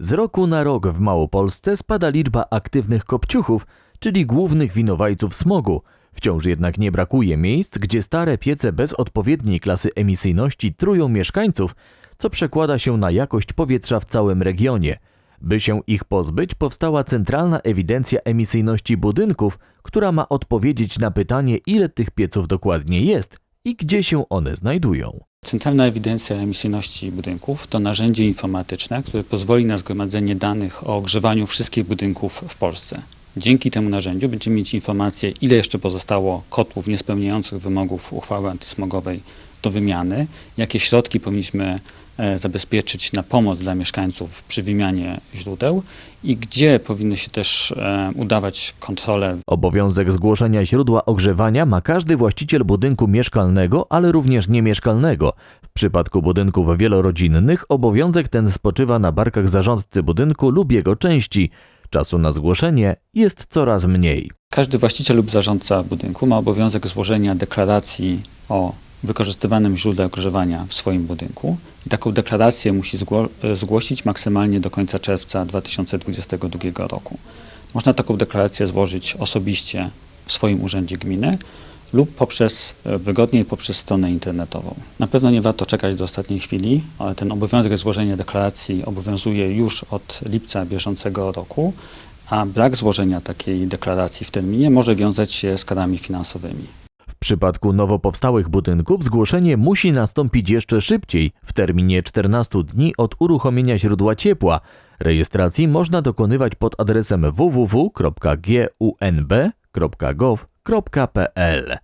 Z roku na rok w Małopolsce spada liczba aktywnych kopciuchów, czyli głównych winowajców smogu. Wciąż jednak nie brakuje miejsc, gdzie stare piece bez odpowiedniej klasy emisyjności trują mieszkańców, co przekłada się na jakość powietrza w całym regionie. By się ich pozbyć, powstała Centralna Ewidencja Emisyjności Budynków, która ma odpowiedzieć na pytanie, ile tych pieców dokładnie jest i gdzie się one znajdują. Centralna Ewidencja Emisyjności Budynków to narzędzie informatyczne, które pozwoli na zgromadzenie danych o ogrzewaniu wszystkich budynków w Polsce. Dzięki temu narzędziu będziemy mieć informację, ile jeszcze pozostało kotłów niespełniających wymogów uchwały antysmogowej do wymiany, jakie środki powinniśmy zabezpieczyć na pomoc dla mieszkańców przy wymianie źródeł i gdzie powinny się też e, udawać kontrole Obowiązek zgłoszenia źródła ogrzewania ma każdy właściciel budynku mieszkalnego, ale również niemieszkalnego. W przypadku budynków wielorodzinnych obowiązek ten spoczywa na barkach zarządcy budynku lub jego części. Czasu na zgłoszenie jest coraz mniej. Każdy właściciel lub zarządca budynku ma obowiązek złożenia deklaracji o wykorzystywanym źródle ogrzewania w swoim budynku i taką deklarację musi e, zgłosić maksymalnie do końca czerwca 2022 roku. Można taką deklarację złożyć osobiście w swoim urzędzie gminy lub poprzez, e, wygodniej poprzez stronę internetową. Na pewno nie warto czekać do ostatniej chwili, ale ten obowiązek złożenia deklaracji obowiązuje już od lipca bieżącego roku, a brak złożenia takiej deklaracji w terminie może wiązać się z karami finansowymi. Przypadku nowo powstałych budynków zgłoszenie musi nastąpić jeszcze szybciej, w terminie 14 dni od uruchomienia źródła ciepła. Rejestracji można dokonywać pod adresem www.gunb.gov.pl.